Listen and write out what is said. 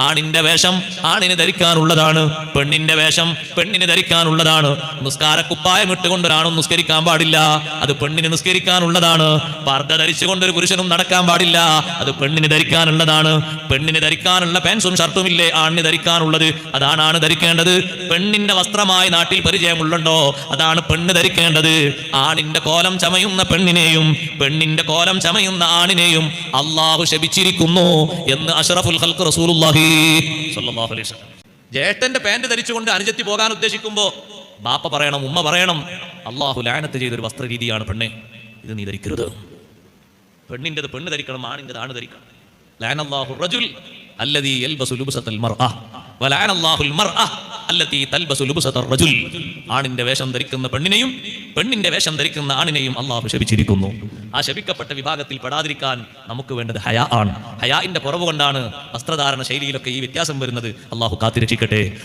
ആണിന്റെ വേഷം ആണിന് ധരിക്കാനുള്ളതാണ് പെണ്ണിന്റെ വേഷം പെണ്ണിന് ധരിക്കാനുള്ളതാണ്. നിസ്കാരക്കുപ്പായം ഇട്ടുകൊണ്ട് ഒരാണും നിസ്കരിക്കാൻ പാടില്ല അത് പെണ്ണിന് നിസ്കരിക്കാനുള്ളതാണ്. പർദ്ദ ധരിച്ചുകൊണ്ട് ഒരു പുരുഷനും നടക്കാൻ പാടില്ല അത് പെണ്ണിന് ധരിക്കാനുള്ളതാണ്. പെണ്ണിന് ധരിക്കാനുള്ള പാൻസും ഷർട്ടും ഇല്ലേ? ആണിന് ധരിക്കാനുള്ളത്. അതാണ് ആണ് ധരിക്കേണ്ടത്. പെണ്ണിന്റെ വസ്ത്രമായി നാട്ടിൽ പരിചയമുള്ളണ്ടോ? അതാണ് പെണ്ണ് ധരിക്കേണ്ടത്. ആണിന്റെ കോലം ചമയുന്ന പെണ്ണിനെയും പെണ്ണിന്റെ കോലം ചമയുന്ന ആണിനെയും അള്ളാഹു ശപിച്ചിരിക്കുന്നു എന്ന് അഷറഫുൽ ഹൽക്ക് റസൂലുള്ളാഹി ജേട്ടന്റെ പാന്റ് ധരിച്ചുകൊണ്ട് അനുജത്തി പോകാൻ ഉദ്ദേശിക്കുമ്പോ ബാപ്പ പറയണം ഉമ്മ പറയണം. അള്ളാഹു ലാനത്ത് ചെയ്തൊരു വസ്ത്രരീതിയാണ് പെണ്ണെ. ഇത് നീ ധരിക്കരുത്. പെണ്ണിന്റെത് പെണ്ണ് ധരിക്കണം ആണിന്റെത് ആണ് ധരിക്കണം. ലുബ്സത്തർ റജുൽ. ആണിന്റെ വേഷം ധരിക്കുന്ന പെണ്ണിനെയും പെണ്ണിന്റെ വേഷം ധരിക്കുന്ന ആണിനെയും അള്ളാഹു ശപിച്ചിരിക്കുന്നു. ആ ശപിക്കപ്പെട്ട വിഭാഗത്തിൽ പെടാതിരിക്കാൻ നമുക്ക് വേണ്ടത് ഹയാ ആണ്. ഹയാഇന്റെ കുറവ് കൊണ്ടാണ് വസ്ത്രധാരണ ശൈലിയിലൊക്കെ ഈ വ്യത്യാസം വരുന്നത്. അള്ളാഹു കാത്തിരക്ഷിക്കട്ടെ.